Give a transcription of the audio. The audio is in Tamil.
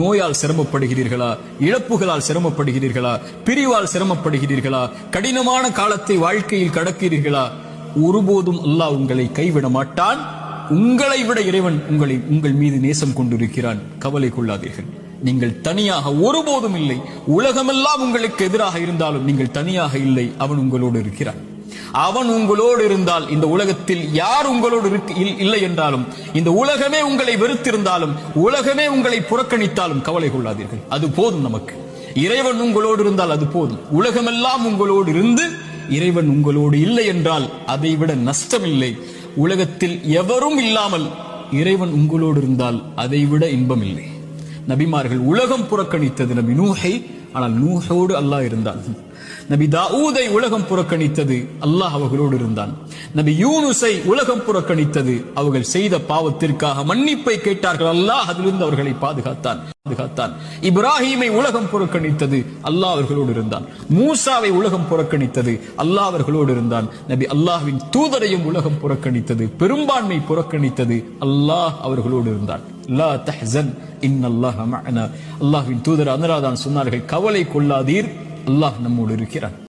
நோயால் சிரமப்படுகிறீர்களா? இழப்புகளால் சிரமப்படுகிறீர்களா? பிரிவால் சிரமப்படுகிறீர்களா? கடினமான காலத்தை வாழ்க்கையில் கடக்கிறீர்களா? ஒருபோதும் அல்லாஹ் உங்களை கைவிட மாட்டான். உங்களை விட இறைவன் உங்களை உங்கள் மீது நேசம் கொண்டிருக்கிறான். கவலை கொள்ளாதீர்கள். நீங்கள் தனியாக ஒருபோதும் இல்லை. உலகமெல்லாம் உங்களுக்கு எதிராக இருந்தாலும் நீங்கள் தனியாக இல்லை. அவன் உங்களோடு இருக்கிறான். அவன் உங்களோடு இருந்தால் இந்த உலகத்தில் யார் உங்களோடு இல்லை என்றாலும் இந்த உலகமே உங்களை வெறுத்திருந்தாலும் உலகமே உங்களை புறக்கணித்தாலும் கவலை கொள்ளாதீர்கள். அது போதும் நமக்கு. இறைவன் உங்களோடு இருந்தால் அது போதும். உலகமெல்லாம் உங்களோடு இருந்து இறைவன் உங்களோடு இல்லை என்றால் அதைவிட நஷ்டமில்லை. உலகத்தில் எவரும் இல்லாமல் இறைவன் உங்களோடு இருந்தால் அதைவிட இன்பம் இல்லை நபிமார்கள் உலகம் புறக்கணித்தது நபி நூஹை ஆனால் நூஹோடு அல்லாஹ் இருந்தான். நபி தாவூதை உலகம் புறக்கணித்தது அல்லாஹ் அவர்களோடு இருந்தான். நபி யூனுஸை உலகம் புறக்கணித்தது அவர்கள் செய்த பாவத்திற்காக மன்னிப்பை கேட்டார்கள். அல்லாஹ் அதிலிருந்து அவர்களை பாதுகாத்தான் பாதுகாத்தான். இப்ராஹிமை உலகம் புறக்கணித்தது அல்லாஹ் அவர்களோடு இருந்தான். மூசாவை உலகம் புறக்கணித்தது அல்லாஹ் அவர்களோடு இருந்தான். நபி அல்லாஹ்வின் தூதரையும் உலகம் புறக்கணித்தது பெரும்பான்மை புறக்கணித்தது அல்லாஹ் அவர்களோடு இருந்தான். லா தஹ்சன். இன்னல்லாஹ் மஅனா அல்லாஹ்வின் தூதர் அனுராதான் சொன்னார்கள் கவலை கொள்ளாதீர். அல்லாஹ் நம்மோடு இருக்கிறான்.